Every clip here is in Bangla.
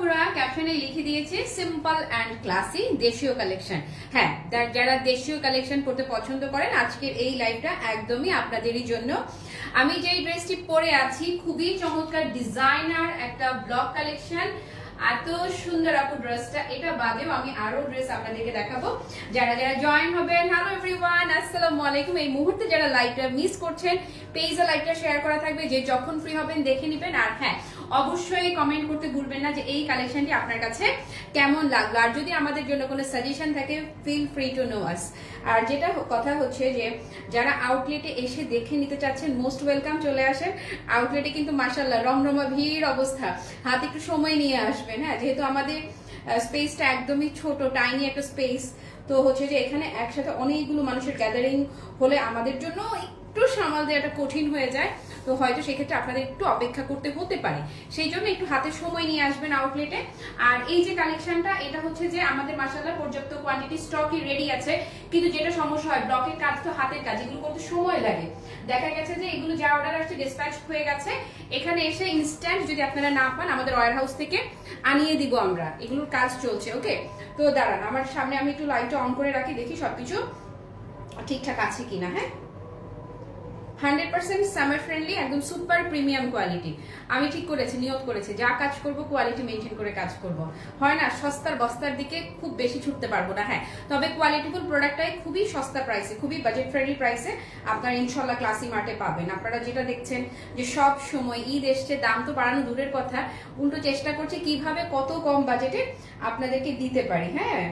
আপুরা ক্যাপশনে লিখে দিয়েছে সিম্পল অ্যান্ড ক্লাসি দেশীয় কালেকশন হ্যাঁ যারা দেশীয় কালেকশন পড়তে পছন্দ করেন, আজকের এই লাইভটা একদমই আপনাদেরই জন্য। আমি যেই ড্রেসটি পরে আছি, খুবই চমৎকার ডিজাইনার একটা ব্লক কালেকশন এত সুন্দর আপু ড্রেসটা এটা বাদেও আমি আরও ড্রেস আপনাদেরকে দেখাবো। যারা যারা জয়েন হবেন হ্যালো এভরিওয়ান আসসালামু আলাইকুম। এই মুহূর্তে যারা লাইভটা মিস করছেন পেজে লাইভটা শেয়ার করা থাকবে। যে যখন ফ্রি হবেন, দেখে নেবেন। আর হ্যাঁ অবশ্যই কমেন্ট করতে ভুলবেন না যে এই কালেকশনটি আপনার কাছে কেমন লাগল। আর যদি আমাদের জন্য কোনো সাজেশন থাকে feel free to know us আর যেটা কথা হচ্ছে যে, যারা আউটলেটে এসে দেখে নিতে চাচ্ছেন মোস্ট ওয়েলকাম চলে আসেন। আউটলেটে কিন্তু মার্শাল্লাহ রমরমা ভিড় অবস্থা। হাতে একটু সময় নিয়ে আসবেন হ্যাঁ? যেহেতু আমাদের স্পেসটা একদমই ছোট টাইনি একটা স্পেস তো হচ্ছে যে এখানে একসাথে অনেকগুলো মানুষের গ্যাদারিং হলে আমাদের জন্য একটু সামাল দেওয়াটা কঠিন হয়ে যায়। তো হয়তো সেক্ষেত্রে আপনাদের একটু অপেক্ষা করতে হতে পারে। সেই জন্য একটু হাতে সময় নিয়ে আসবেন আউটলেটে আর এই যে কালেকশনটা এটা হচ্ছে যে আমাদের মাসাল্লাহ পর্যাপ্ত কোয়ান্টিটি স্টকই রেডি আছে। কিন্তু যেটা সমস্যা হয় ব্লকের কাজ তো হাতের কাজ, এগুলো করতে সময় লাগে। দেখা গেছে যে এগুলো যা অর্ডার আসছে ডিসপ্যাচ হয়ে গেছে। এখানে এসে ইনস্ট্যান্ট যদি আপনারা না পান, আমাদের ওয়ার হাউস থেকে আনিয়ে দিব আমরা। এগুলোর কাজ চলছে ওকে তো দাঁড়ান, আমার সামনে আমি একটু লাইটটা অন করে রাখি, দেখি সবকিছু ঠিকঠাক আছে কিনা হ্যাঁ? হান্ড্রেড পার্সেন্ট সামার ফ্রেন্ডলি একদম সুপার প্রিমিয়াম কোয়ালিটি আমি ঠিক করেছি নিয়োগ করেছি, যা কাজ করব কোয়ালিটি মেনটেন করে কাজ করব। হয় না, সস্তার বস্তার দিকে খুব বেশি ছুটতে পারব না হ্যাঁ। তবে কোয়ালিটিফুল প্রোডাক্টটাই খুবই সস্তা প্রাইসে খুবই বাজেট ফ্রেন্ডলি প্রাইসে আপনারা ইনশাল্লাহ ক্লাসি মার্টে পাবেন। আপনারা যেটা দেখছেন যে সব সময় ঈদ এসছে, দাম তো বাড়ানো দূরের কথা। উল্টো চেষ্টা করছে কীভাবে কত কম বাজেটে আপনাদেরকে দিতে পারি হ্যাঁ?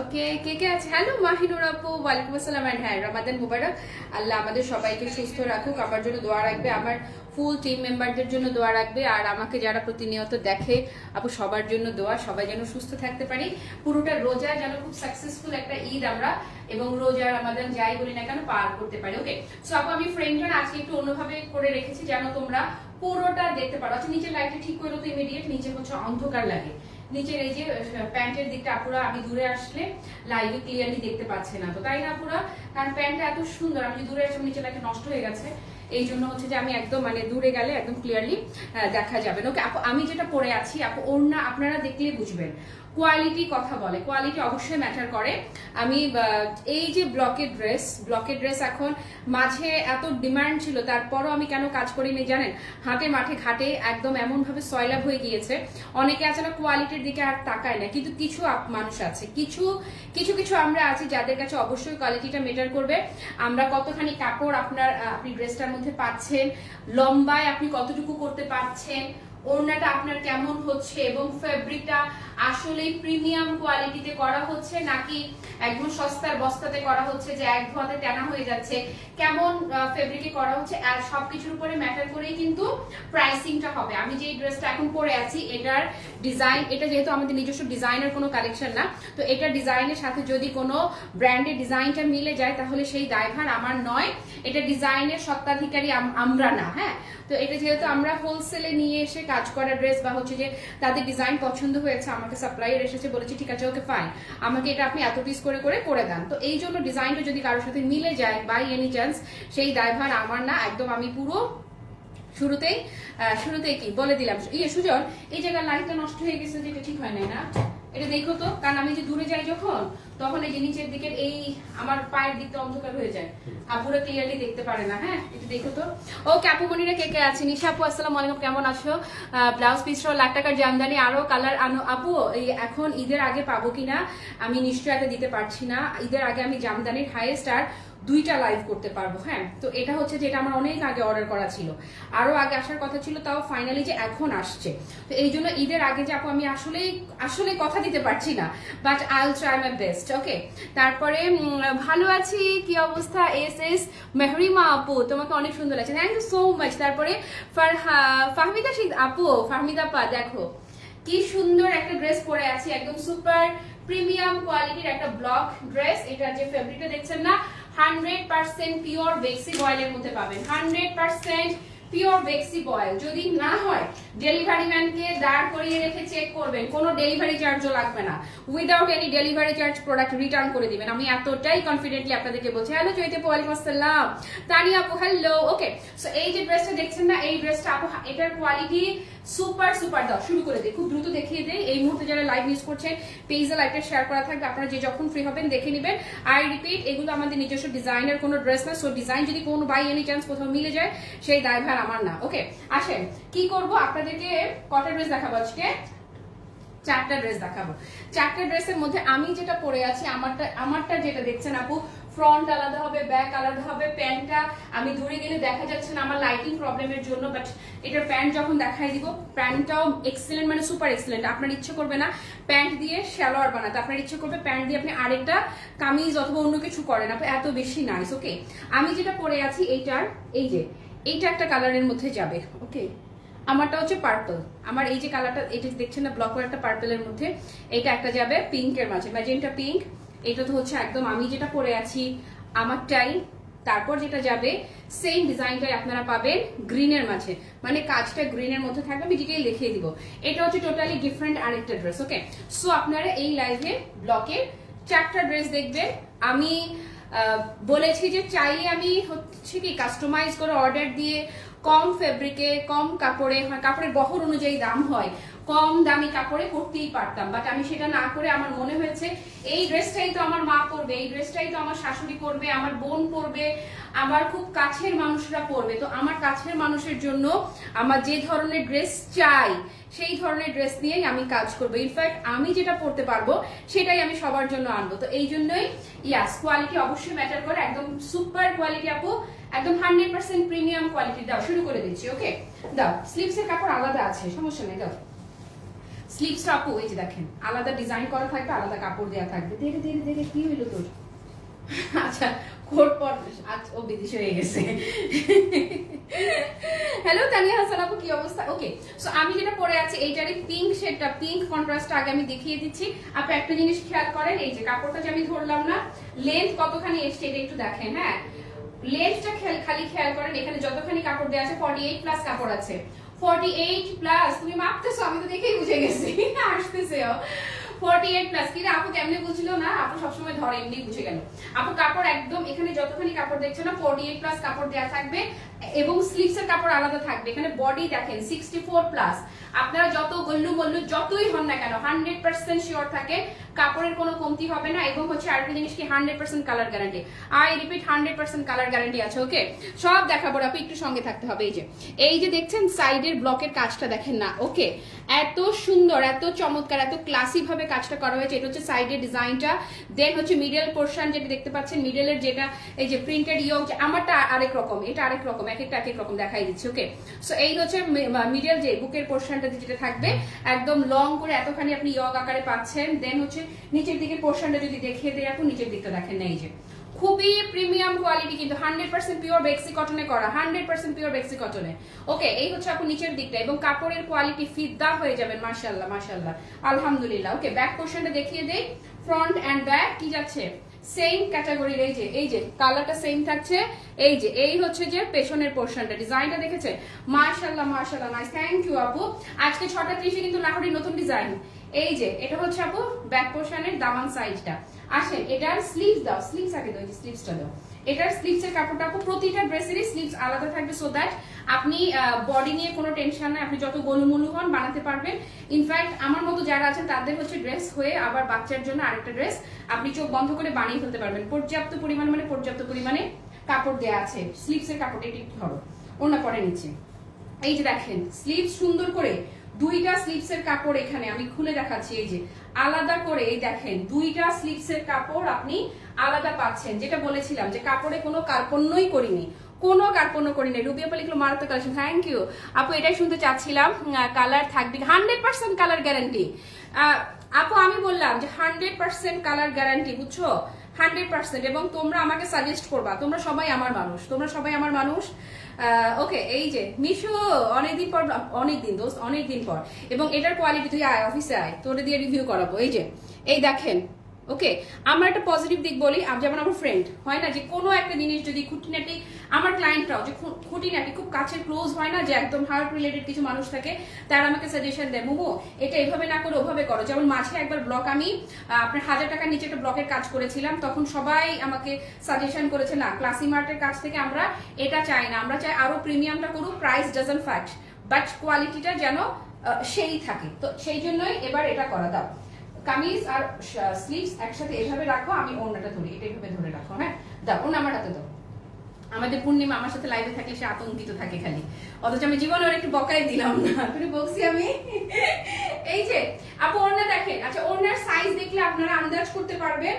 ওকে কে কে আছে? হ্যালো মাহিনুর আপু, ওয়ালাইকুম আসসালাম এন্ড হ্যাঁ রমাদান মুবারক আল্লাহ আমাদের সবাইকে সুস্থ রাখুক, আমার জন্য দোয়া রাখবে, আমার ফুল টিম মেম্বারদের জন্য দোয়া রাখবে, আর আমাকে যারা প্রতিনিয়ত দেখে, আপু সবার জন্য দোয়া, সবাই যেন সুস্থ থাকতে পারি। পুরোটা রোজা যেন খুব সাকসেসফুল একটা ঈদ আমরা, এবং রোজার আমাদের যাই বলি না কেন, পার করতে পারি ওকে সো আপু, আমি ফ্রেন্ডরা আজকে একটু অন্যভাবে করে রেখেছি, যেন তোমরা পুরোটা দেখতে পারো। আচ্ছা নিচের লাইটটা ঠিক করল তো ইমিডিয়েট নিচে হচ্ছে অন্ধকার লাগে। নিচের এই যে প্যান্টের দিকটা আপুরা আমি দূরে আসলে লাইভে ক্লিয়ারলি দেখতে পাচ্ছে না। তো তাই না আপুরা? কারণ প্যান্টটা এত সুন্দর আমি দূরে আসলে নিচে লাইটটা নষ্ট হয়ে গেছে। এই জন্য হচ্ছে যে আমি একদম মানে দূরে গেলে একদম ক্লিয়ারলি দেখা যাবে ওকে, আপু, আমি যেটা পরে আছি, আপু ওড়না আপনারা দেখলে বুঝবেন। কোয়ালিটি কথা বলে কোয়ালিটি অবশ্যই ম্যাটার করে। আমি এই যে ব্লকের ড্রেস ব্লকের ড্রেস এখন মাঝে এত ডিমান্ড ছিল, তারপরও আমি কেন কাজ করিনি জানেন? হাটে মাঠে ঘাটে একদম এমনভাবে সয়লাভ হয়ে গিয়েছে। অনেকে আছে না কোয়ালিটির দিকে আর তাকায় না, কিন্তু কিছু মানুষ আছে। কিছু কিছু কিছু আমরা আছি যাদের কাছে অবশ্যই কোয়ালিটিটা মেটার করবে। আমরা কতখানি কাপড় আপনার আপনি ড্রেসটার মধ্যে পাচ্ছেন, লম্বায় আপনি কতটুকু করতে পারছেন, ওড়নাটা আপনার কেমন হচ্ছে এবং ফেব্রিকটা আসলেই প্রিমিয়াম কোয়ালিটিতে করা হচ্ছে, নাকি একদম সস্তার বস্তাতে করা হচ্ছে যে এক ধোয়াতে টানা হয়ে যাচ্ছে? কেমন ফেব্রিকে করা হচ্ছে? আর সবকিছুর উপরে ম্যাটার করেই কিন্তু প্রাইসিংটা হবে। আমি যে ড্রেসটা এখন পরে আছি, এটার ডিজাইন এটা যেহেতু আমাদের নিজস্ব ডিজাইনের কোনো কালেকশন না, তো এটা ডিজাইনের সাথে যদি কোনো ব্র্যান্ডের ডিজাইনটা মিলে যায়, তাহলে সেই দায়ভার আমার নয়। এটা ডিজাইনের সত্ত্বাধিকারী আমরা না হ্যাঁ? তো এটা যেহেতু আমরা হোলসেলে নিয়ে এসে কাজ করা ড্রেস বা হচ্ছে যে তাদের ডিজাইন পছন্দ হয়েছে, আমাকে সাপ্লাইয়ার এসেছে বলেছে, ঠিক আছে, ওকে ফাইন আমাকে এটা আপনি এত পিস করে করে করে দেন। তো এই জন্য ডিজাইনটা যদি কারোর সাথে মিলে যায় বাই এনি চান্স সেই দায়ভার আমার না একদম আমি পুরো শুরুতেই শুরুতেই কি বলে দিলাম। ইয়ে সুজন, এই জায়গার লাইটটা নষ্ট হয়ে গেছে, যেটা ঠিক হয় নাই না? এটা দেখো তো কারণ আমি যে দূরে যাই যখন তখন এই যে নিচের দিকে এই আমার পায়ের দিকটা অন্ধকার হয়ে যায়। আপুরা ক্লিয়ারলি দেখতে পারে না হ্যাঁ? একটু দেখো তো। ওকে আপু মনিরা কে কে আছে? নিশা আপু আসসালামু আলাইকুম কেমন আছো? ব্লাউজ পিস লাখ টাকার জামদানি আরও কালার আনো। আপু এই এখন ঈদের আগে পাবো কিনা? আমি নিশ্চয়তা দিতে পারছি না। ঈদের আগে আমি জামদানির হাইয়েস্ট আর দুইটা লাইভ করতে পারব হ্যাঁ? তো এটা হচ্ছে যেটা আমার অনেক আগে অর্ডার করা ছিল। আরও আগে আসার কথা ছিল, তাও ফাইনালি যে এখন আসছে। তো এই জন্য ঈদের আগে যে আপু, আমি আসলেই, আসলে কথা দিতে পারছি না but I will try my best okay তারপরে ভালো আছি, কি অবস্থা? এস এস মেহরিমা আপু, তোমাকে অনেক সুন্দর লাগছে। থ্যাংক ইউ সো মাচ তারপরে, ফারহা, ফাহমিদা সিং আপু, ফাহমিদা পা, দেখো, কি সুন্দর একটা ড্রেস পরে আছি। একদম সুপার প্রিমিয়াম কোয়ালিটির একটা ব্লক ড্রেস এটা যে ফেব্রিকটা দেখছেন না হান্ড্রেড পার্সেন্ট পিওর বেক্সি অয়েলের মধ্যে পাবেন। হান্ড্রেড পার্সেন্ট পিওর বেক্সি বয়েল। যদি না হয়, ডেলিভারি ম্যানকে দাঁড় করিয়ে রেখে চেক করবেন, কোনো ডেলিভারি চার্জও লাগবে না। Without any delivery charge product return করে দিবেন। আমি এতটাই কনফিডেন্টলি আপনাদেরকে বলছি হ্যালো চৈতে ওয়ালাইকুম আসসালাম তানিয়া আপু হ্যালো ওকে সো এই যে ড্রেসটা দেখছেন না, এই ড্রেসটা আপু, এটার কোয়ালিটি সুপার সুপার দাও। শুরু করে দিই। খুব দ্রুত দেখিয়ে দেই। এই মুহূর্তে যারা লাইভ ইউজ করছেন পেজে লাইভটা শেয়ার করা থাকবে। আপনারা যে যখন ফ্রি হবেন, দেখে নেবেন। আই রিপিট এগুলো আমাদের নিজস্ব ডিজাইনের কোনো ড্রেস না সো ডিজাইন যদি কোনো বাই এনি চান্স কোথাও মিলে যায়, সেই দায়ভার আমার না। ওকে আসেন, কি করব? আপনাদেরকে কটা ড্রেস দেখাবো আজকে? চারটা ড্রেস দেখাবো। চারটা ড্রেসের মধ্যে আমি যেটা পরে আছি, আমারটা আমারটা যেটা দেখছেন আপু ফ্রন্ট আলাদা হবে ব্যাক আলাদা হবে, প্যান্টটা আমি দূরে গেলে দেখা যাচ্ছে না আমার লাইটিং প্রবলেমের জন্য বাট এটার প্যান্ট যখন দেখাই দিব, প্যান্টটাও এক্সেলেন্ট মানে সুপার এক্সেলেন্ট আপনার ইচ্ছে করবে না প্যান্ট দিয়ে শ্যালোয়ার বানাতে। আপনার ইচ্ছে করবে প্যান্ট দিয়ে আপনি আরেকটা কামিজ অথবা অন্য কিছু করেন আপনি এত বেশি নাইস ওকে আমি যেটা পরে আছি, এইটার, এই যে, এইটা একটা কালারের মধ্যে যাবে ওকে আমারটা হচ্ছে পার্পল আমার এই যে কালারটা এটা দেখছেন না ব্লক একটা পার্পলের মধ্যে এটা একটা যাবে পিঙ্কের মাঝে। ম্যাজেন্টা পিঙ্ক এটা তো হচ্ছে একদম আমি যেটা পরে আছি, আমারটাই। তারপর যেটা যাবে সেম ডিজাইনটাই আপনারা পাবেন গ্রিনের মাঝে। মানে কাজটা গ্রিনের মধ্যে থাকবে, আমি ডিটেইল দেখিয়ে দিব। এটা হচ্ছে টোটালি ডিফারেন্ট আরেকটা ড্রেস ওকে সো আপনারা এই লাইভে ব্লকে চারটা ড্রেস দেখবেন। আমি বলেছি যে চাইলে আমি হচ্ছে কি কাস্টমাইজ করে অর্ডার দিয়ে কম ফেব্রিকে কম কাপড়ে হয় কাপড়ের বহর অনুযায়ী দাম হয়। কম দামি কাপড়ে করতেই পারতাম। বাট আমি সেটা না করে আমার মনে হয়েছে, এই ড্রেসটাই তো আমার মা পরবে, এই ড্রেসটাই তো আমার শাশুড়ি পরবে, আমার বোন পরবে, আমার খুব কাছের মানুষরা পরবে। তো আমার কাছের মানুষের জন্য আমার যে ধরনের ড্রেস চাই, সেই ধরনের ড্রেস নিয়েই আমি কাজ করব। ইনফ্যাক্ট আমি যেটা পরতে পারব, সেটাই আমি সবার জন্য আনব। তো এই জন্যই ইয়াস কোয়ালিটি অবশ্যই ম্যাটার করে। একদম সুপার কোয়ালিটি আপু, একদম হান্ড্রেড পার্সেন্ট প্রিমিয়াম কোয়ালিটি দাও, শুরু করে দিচ্ছি ওকে দাও স্লিপসের কাপড় আলাদা আছে, সমস্যা নেই, দাও। স্লিপসটা আপু, এই যে দেখেন, আলাদা ডিজাইন করা থাকবে, আলাদা কাপড় দেওয়া থাকবে। ধীরে ধীরে ধীরে, কি হইল তোর? আচ্ছা কোট পর আজ ও বিদেশে হয়ে গেছে। হ্যালো তানিয়া হাসান আপু, কি অবস্থা? ওকে সো আমি যেটা পরে আছি, এইটারই পিঙ্ক শেডটা পিঙ্ক কন্ট্রাস্টটা আগে আমি দেখিয়ে দিচ্ছি। আপনি একটা জিনিস খেয়াল করেন, এই যে কাপড়টা যে আমি ধরলাম না লেন্থ কতখানি এসছে, এটা একটু দেখেন হ্যাঁ? লেন্থটা খালি খেয়াল করেন, এখানে যতখানি কাপড় দেওয়া আছে ফর্টি এইট প্লাস কাপড় আছে। ফর্টি এইট প্লাস তুমি মাপতেছো, আমি তো দেখেই বুঝে গেছি আসতেছে ফর্টি এইট প্লাস কি আপু, কেমনে বুঝলো না? আপু সবসময় ধরে, এমনি বুঝে গেল। আপু কাপড় একদম, এখানে যতখানি কাপড় দেখছ না ফর্টি এইট প্লাস কাপড় দেওয়া থাকবে। এবং স্লিভসের কাপড় আলাদা থাকবে। এখানে বডি দেখেন সিক্সটি ফোর প্লাস আপনারা যত গল্লু মল্লু যতই হন না কেন হান্ড্রেড পার্সেন্ট শিওর থাকে, কাপড়ের কোনো কমতি হবে না এবং হচ্ছে আরেকটা জিনিস কি hundred percent colour guarantee I repeat hundred percent colour guarantee আছে ওকে সব দেখাবো আপু একটু সঙ্গে থাকতে হবে, এই যে। এই যে দেখছেন সাইডের ব্লকের কাজটা দেখেন না ওকে এত সুন্দর, এত চমৎকার, এত ক্লাসি ভাবে কাজটা করা হয়েছে, এটা হচ্ছে সাইডের ডিজাইনটা দেন হচ্ছে মিডল পোর্শন যেটা দেখতে পাচ্ছেন মিডলের যেটা, এই যে প্রিন্টেড ইয়ং আমারটা আরেক রকম, এটা আরেক রকম। এক একটা এক রকম দেখাই দিচ্ছি ওকে সো এই হচ্ছে মিডল যে বুকের পোর্শনটা যেটা থাকবে, একদম লং করে এতখানি আপনি ইয়গ আকারে পাচ্ছেন দেন হচ্ছে নিচের দিকের পোর্শনটা যদি দেখিয়ে দেয় আপনি নিচের দিকটা দেখেন, এই যে। খুবই প্রিমিয়াম কোয়ালিটি কিন্তু হান্ড্রেড পার্সেন্ট পিওর বেক্সি কটনে করা হান্ড্রেড পার্সেন্ট পিওর বেক্সি কটনে। ওকে এই হচ্ছে আপু নিচের দিকটা, এবং কাপড়ের কোয়ালিটি ফিদা হয়ে যাবেন মার্শাল্লাহ মার্শাল্লাহ আলহামদুলিল্লাহ ওকে ব্যাক পোর্শনটা দেখিয়ে দেই ফ্রন্ট অ্যান্ড ব্যাক কি যাচ্ছে? সেম ক্যাটাগরির এই যে এই যে কালারটা সেম থাকছে, এই যে, এই হচ্ছে যে পেছনের পোর্শনটা ডিজাইনটা দেখেছে? মার্শাল্লাহ মার্শাল্লাহ নাইস থ্যাংক ইউ আপু আজকে ছটা ত্রিশে কিন্তু লাহোরের নতুন ডিজাইন এই যে, এটা হচ্ছে আপু ব্যাক পোর্শনের দামান সাইজটা আসেন, এটার স্লিভস দাও স্লিভস আগে দাও স্লিভসটা দাও। এটার স্লিভস এর কাপড়টা আপু, প্রতিটা ড্রেসেরই স্লিভস আলাদা থাকবে সো দ্যাট আপনি বডি নিয়ে কোনো টেনশন নাই, আপনি যত গোলুমলু হন বানাতে পারবেন। ইনফ্যাক্ট আমার মতো যারা আছেন, তাদের হচ্ছে ড্রেস হয়ে আবার বাচ্চার জন্য আরেকটা ড্রেস আপনি চোখ বন্ধ করে বানিয়ে ফেলতে পারবেন। পর্যাপ্ত পরিমাণ মানে পর্যাপ্ত পরিমাণে কাপড় দেওয়া আছে। স্লিভস এর কাপড় এটি ধরো। ওনা পরে নিচে। এই যে দেখেন স্লিভ সুন্দর করে দুইটা স্লিভস এর কাপড় এখানে আমি খুলে দেখাচ্ছি, এই যে। আলাদা করে, এই দেখেন, দুইটা স্লিভস এর কাপড় আপনি আলাদা পাচ্ছেন। যেটা বলেছিলাম যে কাপড়ে কোনো কার্পণ্যই করিনি। কোনো কার্পণ্য করিনি। রুবিয়া পাল লিখলো, মারাত্মক কালেকশন থ্যাংক ইউ আপু, এটাই শুনতে চাচ্ছিলাম কালার থাকবে হান্ড্রেড পার্সেন্ট কালার গ্যারান্টি আপু, আমি বললাম যে হান্ড্রেড পার্সেন্ট কালার গ্যারান্টি বুঝছ? হান্ড্রেড পার্সেন্ট এবং তোমরা আমাকে সাজেস্ট করবা। তোমরা সবাই আমার মানুষ। তোমরা সবাই আমার মানুষ। ওকে এই যে, মিশো, অনেকদিন পর, অনেকদিন দোস্ত, অনেকদিন পর। এবং এটার কোয়ালিটি তুই আয় অফিসে আয়। তোরে দিয়ে রিভিউ করাবো। এই যে, এই দেখেন ওকে আমার একটা পজিটিভ দিক বলি যেমন আমার ফ্রেন্ড হয় না? যে কোনো একটা জিনিস যদি খুঁটিনাটি আমার ক্লায়েন্টরাও যে খুঁটিনাটি খুব কাছের ক্লোজ হয় না, যে একদম হার্ট রিলেটেড কিছু মানুষ থাকে, তারা আমাকে সাজেশন দেয়, মোমো, এটা এভাবে না করে ওভাবে করো। যেমন মাঝে একবার ব্লক আমি আপনার হাজার টাকার নিচে একটা ব্লকের কাজ করেছিলাম, তখন সবাই আমাকে সাজেশন করেছে, না ক্লাসি মার্টের কাছ থেকে আমরা এটা চাই না, আমরা চাই আরও প্রিমিয়ামটা করুক প্রাইস ডাজন ফ্যাক্ট বাট কোয়ালিটিটা যেন সেই থাকে। তো সেই জন্যই এবার এটা করা দাও। কামিজ আর স্লিভস একসাথে এভাবে রাখো, আমি ওড়নাটা ধরি, এটা এভাবে ধরে রাখো হ্যাঁ? দাও, ওড়না আমার হাতে দাও। আমাদের পূর্ণিমা আমার সাথে লাইভে থাকলে সে আতঙ্কিত থাকে খালি। অথচ আমি জীবনে ওর একটু বকাই দিলাম না, তুমি বলছি আমি। এই যে, আপু ওড়না দেখেন আচ্ছা ওড়নার সাইজ দেখলে আপনারা আন্দাজ করতে পারবেন।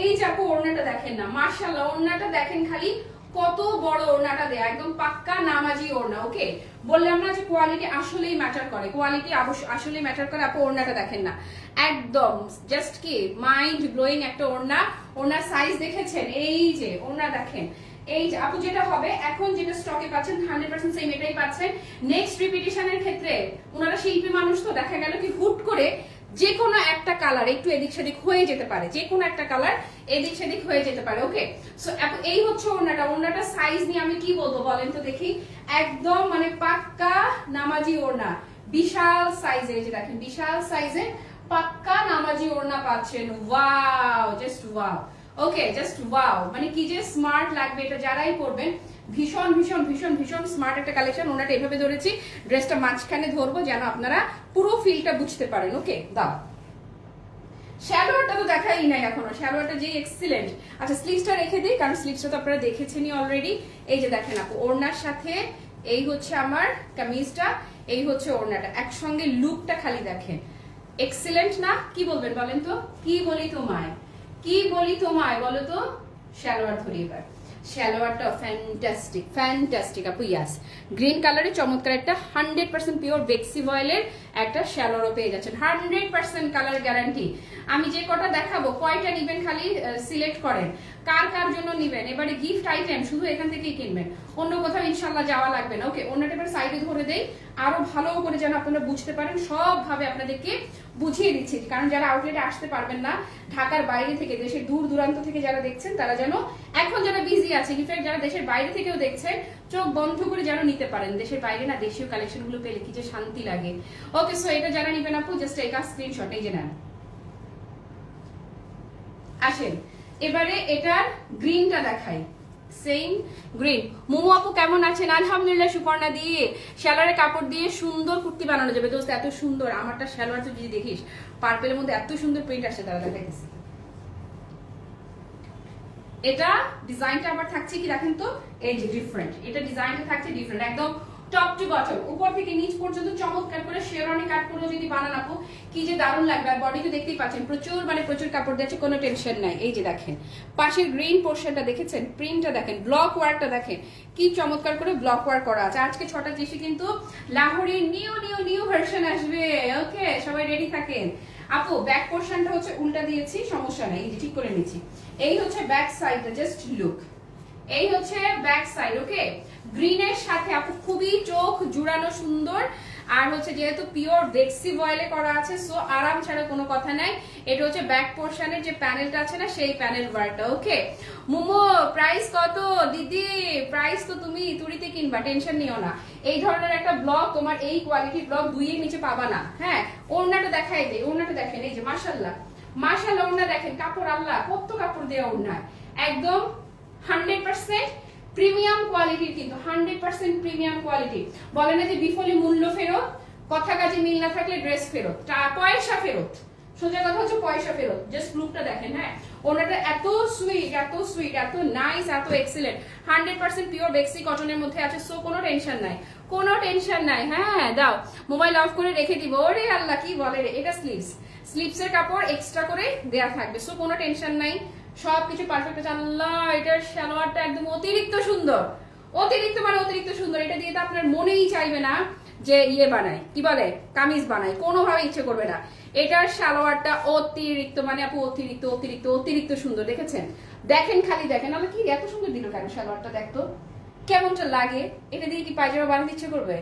এই যে আপু ওড়নাটা দেখেন না মার্শাল্লাহ ওড়নাটা দেখেন খালি কত বড় ওড়নাটা দেয়া, একদম পাক্কা নামাজি ওড়না, ওকে? বললাম না যে কোয়ালিটি আসলেই ম্যাটার করে কোয়ালিটি আসলেই ম্যাটার করে, আপু ওড়নাটা দেখেন না। একদম জাস্ট কি মাইন্ড ব্লোয়িং একটা ওড়না, ওড়নার সাইজ দেখেছেন? এই যে, ওড়না দেখেন, এই আপু যেটা হবে, এখন যেটা স্টকে পাচ্ছেন হান্ড্রেড পার্সেন্ট সেম এটাই পাচ্ছেন। নেক্সট রিপিটেশনের ক্ষেত্রে ওনারা শিল্পী মানুষ তো, দেখা গেল কি হুট করে যে কোনো একটা কালার একটু এদিক সেদিক হয়ে যেতে পারে যে কোনো একটা কালার এদিক সেদিক হয়ে যেতে পারে ওকে সো এই হচ্ছে ওড়নাটা। ওড়নাটা সাইজ নিয়ে আমি কি বলব বলেন তো দেখি। একদম মানে পাক্কা নামাজি ওড়না। বিশাল সাইজে যে দেখেন, বিশাল সাইজে পাক্কা নামাজি ওড়না পাচ্ছেন। Wow just wow okay just wow মানে কি যে স্মার্ট লাগবে এটা যারাই পরবেন ভীষণ ভীষণ ভীষণ ভীষণ স্মার্ট একটা কালেকশন ওনাটা এভাবে ধরেছি ড্রেসটা মাঝখানে ধরবো যেন আপনারা পুরো ফিলটা বুঝতে পারেন ওকে দাও। শ্যালোয়ারটা তো দেখাই নাই এখনও। শ্যালোয়ারটা যে এক্সিলেন্ট আচ্ছা স্লিভসটা রেখে দিই, কারণ স্লিভসটা তো আপনারা দেখেছেনই অলরেডি এই যে দেখেন আপু, ওড়নার সাথে এই হচ্ছে আমার কামিজটা, এই হচ্ছে ওড়নাটা। একসঙ্গে লুকটা খালি দেখেন। এক্সিলেন্ট না? কি বলবেন বলেন তো? কি বলি তোমায়? কি বলি তোমায় বলো তো? শ্যালোয়ার ধরি এবার। শ্যালোয়ারটা ফ্যান্টাস্টিক ফ্যান্টাস্টিক আপু ইয়াস গ্রিন কালারে চমৎকার একটা হান্ড্রেড পার্সেন্ট পিওর বেক্সি অয়েলের একটা শ্যালোয়ারও পেয়ে যাচ্ছেন। হান্ড্রেড পার্সেন্ট কালার গ্যারান্টি আমি যে কটা দেখাবো, কয়টা নিবেন খালি সিলেক্ট করেন। কার কার জন্য নিবেন? এবারে গিফট আইটেম শুধু এখান থেকেই কিনবেন। অন্য কোথাও ইনশাল্লাহ যাওয়া লাগবে না। ওকে অন্যটা এবার সাইডে ধরে দেই। আরও ভালো করে যেন আপনারা বুঝতে পারেন, সবভাবে আপনাদেরকে বুঝিয়ে দিচ্ছি কারণ যারা আউটলেটে আসতে পারবেন না, ঢাকার বাইরে থেকে, দেশের দূর দূরান্ত থেকে যারা দেখছেন, তারা যেন এখন যারা বিজি আছে ইনফ্যাক্ট যারা দেশের বাইরে থেকেও দেখছেন চোখ বন্ধ করে যেন নিতে পারেন। দেশের বাইরে না, দেশীয় কালেকশনগুলো পেলে কি যে শান্তি লাগে। ওকে সো এটা যারা নিবেন আপু জাস্ট কাজ স্ক্রিনশট এই যে নেন। আসেন। এবারে এটার গ্রিনটা দেখাই। সেম গ্রিন মোমো আপু কেমন আছেন? আলহামদুলিল্লাহ, সুপর্ণা দিয়ে শ্যালোয়ারের কাপড় দিয়ে সুন্দর কুর্তি বানানো যাবে। দোস্ত, এত সুন্দর। আমারটা শ্যালোয়ার তুই যদি দেখিস পার্পেলের মধ্যে এত সুন্দর প্রিন্ট আসছে তারা দেখাইতেছি। এটা ডিজাইনটা আবার থাকছে কি, দেখেন তো? এই যে ডিফারেন্ট এটা ডিজাইনটা থাকছে ডিফারেন্ট একদম টপ টু বটম। উপর থেকে নিচ পর্যন্ত চমৎকার করে শেরওয়ানি কাট করে যদি বানান আপু, কি যে দারুণ লাগবে। আর বডি তো দেখতেই পাচ্ছেন, প্রচুর মানে প্রচুর কাপড় দিয়েছে কোনো টেনশন নাই। এই যে দেখেন, পাশের গ্রিন পোর্শনটা দেখেছেন? প্রিন্টটা দেখেন ব্লক ওয়ার্কটা দেখেন, কি চমৎকার করে ব্লক ওয়ার্ক করা আছে। আজকে ছটা জিসি কিন্তু লাহোরের নিউ নিউ নিউ ভার্সন আসবে। ওকে সবাই রেডি থাকেন। আপু ব্যাক পোর্শনটা হচ্ছে উল্টা দিয়েছি, সমস্যা নাই। এই যে ঠিক করে নিয়েছি এই হচ্ছে ব্যাক সাইডটা জাস্ট লুক এই হচ্ছে ব্যাক সাইড ওকে গ্রিনের সাথে আপু খুবই চোখ জুড়ানো সুন্দর। আর হচ্ছে যেহেতু পিওর ডেক্সি অয়েলে করা আছে সো আরাম ছাড়া কোনো কথা নাই। এটা হচ্ছে ব্যাক পোর্শনের যে প্যানেলটা আছে না, সেই প্যানেল ওয়ার্কটা ওকে মোমো প্রাইস কত? দিদি প্রাইস তো তুমি তুড়িতে কিনবা, টেনশন নিও না। এই ধরনের একটা ব্লগ তোমার এই কোয়ালিটির ব্লগ দুইয়ের নিচে পাবা না হ্যাঁ? ওড়নাটা দেখাই দে ওড়নাটা দেখেন, এই যে মাশাল্লাহ মাশাল্লাহ ওড়না দেখেন, কাপড় আল্লাহ, কত কাপড় দেওয়া ওড়নায়। একদম হান্ড্রেড পার্সেন্ট প্রিমিয়াম কোয়ালিটির কিন্তু, হান্ড্রেড পার্সেন্ট প্রিমিয়াম কোয়ালিটি। বলে না যে বিফলে মূল্য ফেরত, কথা কাজে মিল না থাকলে ড্রেস ফেরত পয়সা ফেরত। সোজা কথা হচ্ছে পয়সা ফেরত জাস্ট লুকটা দেখেন হ্যাঁ? ওনাটা এত সুইট এত সুইট এত নাইস এত এক্সিলেন্ট হান্ড্রেড পার্সেন্ট পিওর বেক্সি কটনের মধ্যে আছে সো কোনো টেনশন নাই, কোনো টেনশন নাই হ্যাঁ? দাও মোবাইল অফ করে রেখে দিব, ওরে আল্লাহ, কি বলে রে? এটা স্লিভস স্লিভসের কাপড় এক্সট্রা করে দেয়া থাকবে সো কোনো টেনশন নাই। সবকিছু পারফেক্ট আছে। আল্লাহ, এটার সালোয়ারটা একদম অতিরিক্ত সুন্দর। অতিরিক্ত মানে অতিরিক্ত সুন্দর। এটা দিয়ে তো আপনার মনেই চাইবে না যে ইয়ে বানাই কি বলে? কামিজ বানাই কোনোভাবে ইচ্ছে করবে না। এটার সালোয়ারটা অতিরিক্ত মানে আপু, অতিরিক্ত অতিরিক্ত অতিরিক্ত সুন্দর। দেখেছেন? দেখেন খালি, দেখেন। আমি কি এত সুন্দর দিল কেন সালোয়ারটা দেখতো? কেমনটা লাগে? এটা দিয়ে কি পায়জামা বানাতে ইচ্ছে করবে?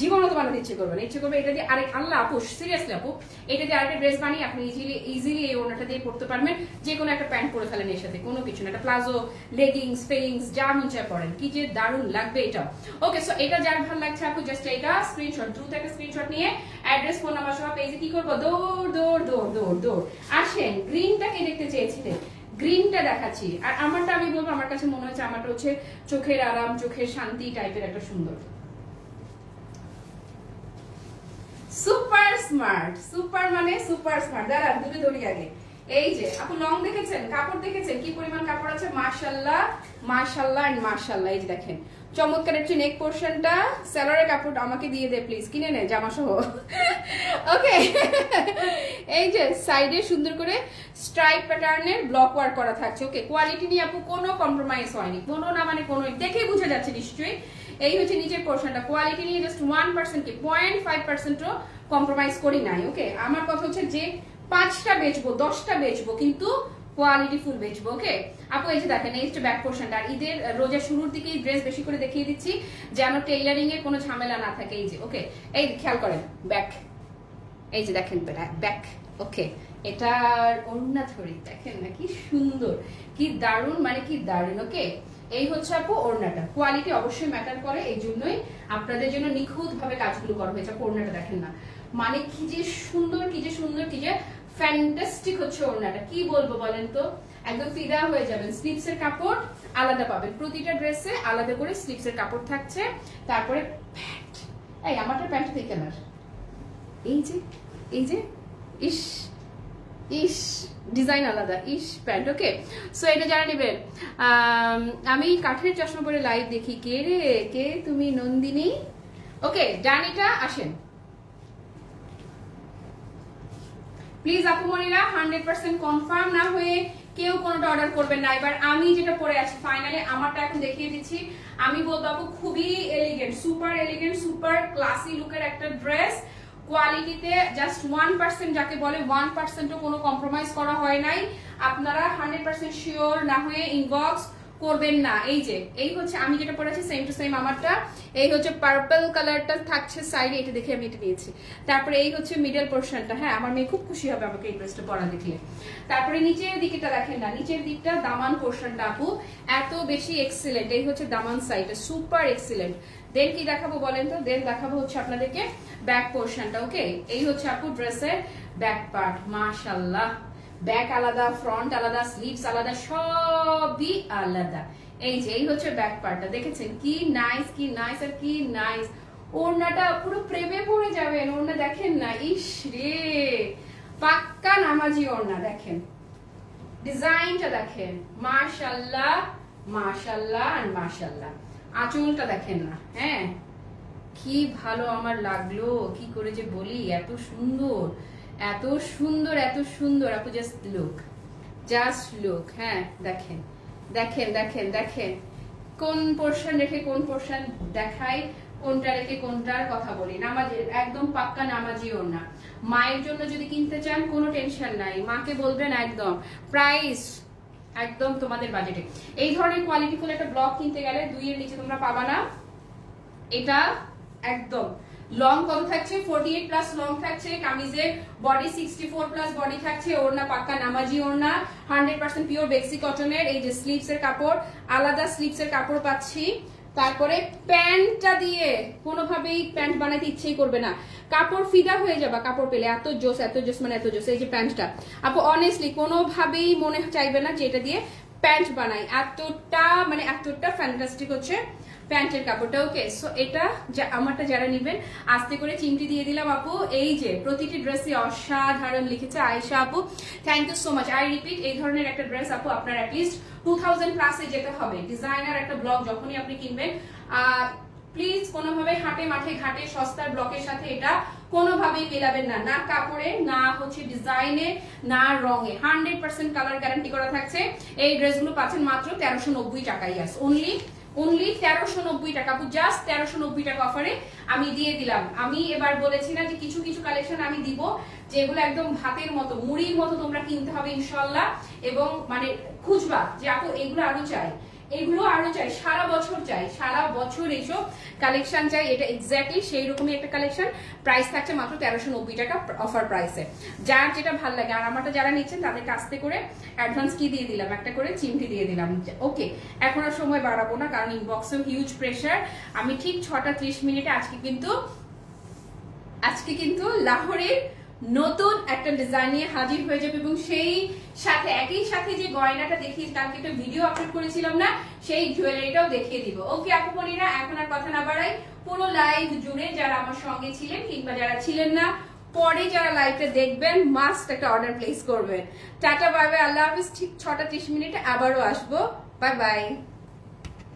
জীবনও তো বানাতে ইচ্ছে করবে না। ইচ্ছে করবে এটা দিয়ে আরেক আল্লাহ আপু সিরিয়াসলি আপু, এটা দিয়ে আরেকটা ড্রেস বানিয়ে আপনি ইজিলি ইজিলি এই ওনাটা দিয়ে পড়তে পারবেন। যে কোনো একটা প্যান্ট পরে ফেলেন এর সাথে, কোনো কিছু না। একটা প্লাজো লেগিংস ফেগিংস যা মন চায় পরেন। কি যে দারুণ লাগবে এটা ওকে সো এটা যার ভালো লাগছে আপু জাস্ট এটা স্ক্রিনশট দ্রুত একটা স্ক্রিনশট নিয়ে অ্যাড্রেস ফোন নাম্বার সহ পেজে কি করব? দৌড় দৌড় দৌড় দৌড় দৌড়। আসেন গ্রিনটাকে দেখতে চেয়েছিলেন? গ্রিনটা দেখাচ্ছি। আর আমারটা আমি বলব, আমার কাছে মনে হচ্ছে আমারটা হচ্ছে চোখের আরাম, চোখের শান্তি টাইপের একটা সুন্দর। সুপার স্মার্ট সুপার মানে সুপার স্মার্ট দাঁড়ান দূরে দৌড়ি আগে। এই যে, আপু লং দেখেছেন? কাপড় দেখেছেন? কি পরিমাণ কাপড় আছে? মাশাল্লাহ মাশাল্লাহ এন্ড মাশাল্লাহ এই যে দেখেন, চমৎকার একটি নেক পোর্শনটা স্যালারের কাপড় আমাকে দিয়ে দে প্লিজ কিনে নে জামা সহ ওকে এই যে সাইডে সুন্দর করে স্ট্রাইপ প্যাটার্নের ব্লক ওয়ার্ক করা থাকছে। ওকে কোয়ালিটি নিয়ে আপু কোনো কম্প্রোমাইজ হয়নি। কোনো না মানে কোনো। দেখেই বোঝা যাচ্ছে নিশ্চয়ই। এই হচ্ছে নিচের পোর্শনটা কোয়ালিটি নিয়ে জাস্ট ওয়ান পার্সেন্ট কি? পয়েন্ট ফাইভ পার্সেন্টও কম্প্রোমাইজ করি নাই ওকে আমার কথা হচ্ছে যে পাঁচটা বেচবো, দশটা বেচবো, কিন্তু কোয়ালিটি ফুল বেচবো ওকে আপু, এই যে দেখেন, এই ব্যাক পোর্শনটা ঈদের রোজা শুরুর দিকেই ড্রেস বেশি করে দেখিয়ে দিচ্ছি, যেন টেইলারিং এর কোনো ঝামেলা না থাকে, এই যে ওকে এই খেয়াল করেন ব্যাক এই যে দেখেন ব্যাক ওকে ওড়না ধরি দেখেন, না কি সুন্দর, কি দারুণ মানে কি দারুণ ওকে এই হচ্ছে আপু ওড়নাটা। কোয়ালিটি অবশ্যই ম্যাটার করে, এই জন্যই আপনাদের জন্য নিখুঁত ভাবে কাজগুলো করা হয়েছে। আপু ওড়নাটা দেখেন না। মানে কি যে সুন্দর, কি যে সুন্দর, কি যে ফ্যান্টাস্টিক হচ্ছে ওড়নাটা। কি বলব বলেন তো? একদম ফিদা হয়ে যাবেন। স্লিপস এর কাপড় আলাদা পাবেন। প্রতিটা ড্রেসে আলাদা করে স্লিপস এর কাপড় থাকছে। তারপরে প্যান্ট। এই, আমারটা প্যান্ট থেকে এই যে এই যে, ইস ইস ডিজাইন আলাদা ইস প্যান্ট ওকে সো এটা যারা নেবেন আমি কাঠের চশমা পরে লাইভ দেখি। কে রে? কে তুমি, নন্দিনী? ওকে ডানিটা, আসেন। প্লিজ আপু মনিরা হান্ড্রেড পার্সেন্ট কনফার্ম না হয়ে কেউ কোনোটা অর্ডার করবেন না। এবার আমি যেটা পরে আছি ফাইনালি আমারটা এখন দেখিয়ে দিচ্ছি। আমি বলব খুবই elegant super elegant super classy লুকের একটা ড্রেস কোয়ালিটিতে জাস্ট ওয়ান পার্সেন্ট যাকে বলে ওয়ান পার্সেন্টও কোনো কম্প্রোমাইজ করা হয় নাই। আপনারা হান্ড্রেড পার্সেন্ট শিওর না হয়ে ইনবক্স করবেন না। এই যে, এই হচ্ছে আমি যেটা পরেছি সেম টু সেম আমারটা। এই হচ্ছে পার্পল কালারটা থাকছে সাইডে এটা দেখে আমি এটা নিয়েছি। তারপরে এই হচ্ছে মিডল পোর্শনটা হ্যাঁ আমার মেয়ে খুব খুশি হবে আমাকে এই ড্রেসটা পরা দেখলে। তারপরে নিচের দিকটা দেখেন না, নিচের দিকটা দামান পোর্শনটা আপু। এত বেশি এক্সিলেন্ট এই হচ্ছে দামান সাইডটা সুপার এক্সিলেন্ট দেন কি দেখাবো বলেন তো? দেন দেখাবো হচ্ছে আপনাদেরকে ব্যাক পোর্শনটা ওকে এই হচ্ছে আপু ড্রেসের ব্যাক পার্ট মাশাল্লাহ ব্যাক আলাদা ফ্রন্ট আলাদা স্লিভস আলাদা, সবই আলাদা। এই যে, এই হচ্ছে ব্যাক পার্টটা দেখেছেন? কি নাইস কি নাইস আর কি নাইস ওড়নাটা পুরো প্রেমে পড়ে যাবেন, ওড়না দেখেন না? ইস রে! পাক্কা নামাজি ওড়না, দেখেন। ডিজাইনটা দেখেন। মাশাল্লাহ মাশাল্লাহ আর মাশাল্লাহ আঁচলটা দেখেন না হ্যাঁ? কি ভালো আমার লাগল, কি করে যে বলি, এত সুন্দর এত সুন্দর এত সুন্দর, আপু জাস্ট লুক জাস্ট লুক হ্যাঁ দেখেন দেখেন দেখেন দেখেন, কোন পোর্শন রেখে কোন পোর্শন দেখাই, কোনটা রেখে কোনটার কথা বলি নামাজি একদম পাক্কা নামাজি ওর না। মায়ের জন্য যদি কিনতে চান, কোনো টেনশন নাই, মাকে বলবেন একদম প্রাইস একদম তোমাদের বাজেটে এই ধরনের কোয়ালিটিফুল একটা ব্লক কিনতে গেলে দুইয়ের নিচে তোমরা পাবা না। এটা একদম। লং কত থাকছে? ফোরটি এইট প্লাস লং থাকছে। কামিজে body sixty four plus body থাকছে। ওড়না পাক্কা নামাজি ওড়না। হান্ড্রেড পার্সেন্ট পিওর বেক্সি কটনের এই যে স্লিভস এর কাপড়। আলাদা স্লিভস এর কাপড় পাচ্ছি। তারপরে প্যান্টটা দিয়ে কোনোভাবেই প্যান্ট বানাতে ইচ্ছেই করবে না। কাপড় ফিদা হয়ে যাবা, কাপড় পেলে। এত জোস এত জোস মানে এত জোস, এই যে প্যান্টটা। আপু অনেস্টলি কোনোভাবেই মনে চাইবে না যে এটা দিয়ে প্যান্ট বানাই। এতটা মানে এতটা ফ্যান্টাস্টিক হচ্ছে প্যান্টের কাপড়টা ওকে সো এটা আমারটা যারা নিবেন, আস্তে করে চিমটি দিয়ে দিলাম আপু। এই যে, প্রতিটি ড্রেসে অসাধারণ লিখেছে আয়েশা আপু। Thank you so much I repeat এই ধরনের একটা ড্রেস আপু আপনার অ্যাটলিস্ট টু থাউজেন্ড প্লাসে যেতে হবে। ডিজাইনার একটা ব্লগ যখনই আপনি কিনবেন প্লিজ কোনোভাবে হাটে মাঠে ঘাটে সস্তার ব্লকের সাথে এটা কোনোভাবেই মেলাবেন না। না কাপড়ে, না হচ্ছে ডিজাইনে, না রঙে। হান্ড্রেড পার্সেন্ট কালার গ্যারান্টি করা থাকছে। এই ড্রেসগুলো পাচ্ছেন মাত্র তেরোশো নব্বই টাকাই। আছে অনলি অনলি তেরোশো নব্বই টাকা। জাস্ট তেরোশো নব্বই টাকা অফারে আমি দিয়ে দিলাম। আমি এবার বলেছি না যে কিছু কিছু কালেকশন আমি দিব, যেগুলো একদম ভাতের মতো, মুড়ির মতো তোমরা কিনতে হবে ইনশাল্লাহ এবং মানে খুঁজবা যে আপু, এগুলো আরও চাই। এগুলো আরও চাই, সারা বছর চাই, সারা বছর এইসব কালেকশন চাই, এটা এক্স্যাক্টলি সেই রকমই একটা কালেকশন প্রাইস থাকছে মাত্র তেরোশো নব্বই টাকা অফার প্রাইসে যার যেটা ভালো লাগে, আর আমারটা যারা নিচ্ছেন তাদের কাছতে করে অ্যাডভান্স কি দিয়ে দিলাম? একটা করে চিমটি দিয়ে দিলাম। ওকে এখন আর সময় বাড়াবো না, কারণ ইনবক্সেও হিউজ প্রেশার আমি ঠিক ছটা ত্রিশ মিনিটে আজকে কিন্তু আজকে কিন্তু লাহোরের নতুন একটা ডিজাইন নিয়ে হাজির হয়ে যাবে এবং সেই সাথে, একই সাথে যে গয়নাটা দেখিয়ে কালকে একটা ভিডিও আপলোড করেছিলাম না, সেই জুয়েলারিটাও দেখিয়ে দিব। ওকে, আপু বোনেরা, এখন আর কথা না বাড়াই। পুরো লাইভ জুড়ে যারা আমার সঙ্গে ছিলেন কিংবা যারা ছিলেন না, পরে যারা লাইভটা দেখবেন মাস্ট একটা অর্ডার প্লেস করবেন। টাটা বাই বাই আল্লাহ হাফিজ। ঠিক ছটা ত্রিশ মিনিটে আবারও আসব। Bye bye